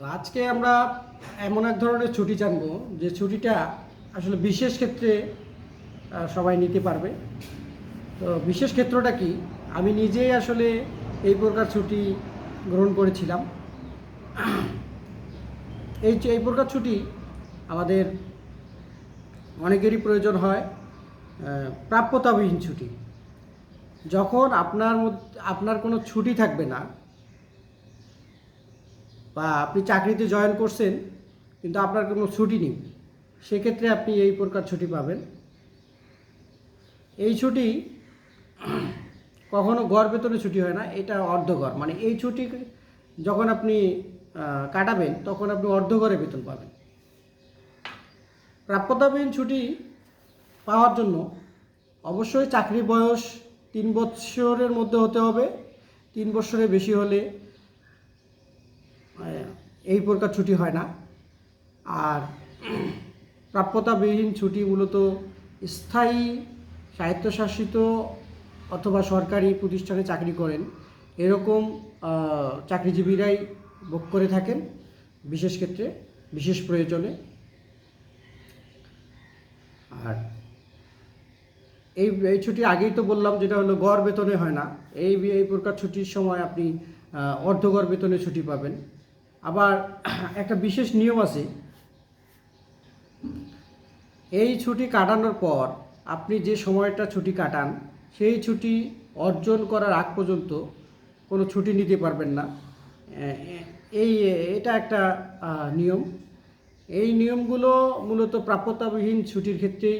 আজকে আমরা এমন এক ধরনের ছুটি জানব, যে ছুটিটা আসলে বিশেষ ক্ষেত্রে সবাই নিতে পারবে। তো বিশেষ ক্ষেত্রটা কি? আমি নিজেই আসলে এই প্রকার ছুটি গ্রহণ করেছিলাম। এই এই প্রকার ছুটি আমাদের অনেকেরই প্রয়োজন হয় প্রাপ্যতাবিহীন ছুটি। যখন আপনার আপনার কোনো ছুটি থাকবে না বা আপনি চাকরিতে জয়েন করছেন, কিন্তু আপনার কোনো ছুটি নেই, সেক্ষেত্রে আপনি এই প্রকার ছুটি পাবেন। এই ছুটি কখনো গড় বেতনে ছুটি হয় না, এটা অর্ধগড় মানে এই ছুটি যখন আপনি কাটাবেন, তখন আপনি অর্ধগড়ে বেতন পাবেন। প্রাপ্যতাবিহীন ছুটি পাওয়ার জন্য অবশ্যই চাকরি বয়স তিন বৎসরের মধ্যে হতে হবে, তিন বছরের বেশি হলে এই প্রকার ছুটি হয় না। আর প্রাপ্যতাবিহীন ছুটি মূলত স্থায়ী, স্বায়ত্তশাসিত অথবা সরকারি প্রতিষ্ঠানে চাকরি করেন। এরকম চাকরিজীবীরাই ভোগ করে থাকেন, বিশেষ ক্ষেত্রে, বিশেষ প্রয়োজনে। আর এই এই ছুটি আগেই তো বললাম, যেটা হলো গড় বেতনে হয় না। এই এই প্রকার ছুটির সময় আপনি অর্ধগড় বেতনে ছুটি পাবেন। আবার একটা বিশেষ নিয়ম আছে। এই ছুটি কাটানোর পর আপনি যে সময়টা ছুটি কাটান, সেই ছুটি অর্জন করার আগ পর্যন্ত কোনো ছুটি নিতে পারবেন না। এই, এটা একটা নিয়ম। এই নিয়মগুলো মূলত প্রাপ্যতাবিহীন ছুটির ক্ষেত্রেই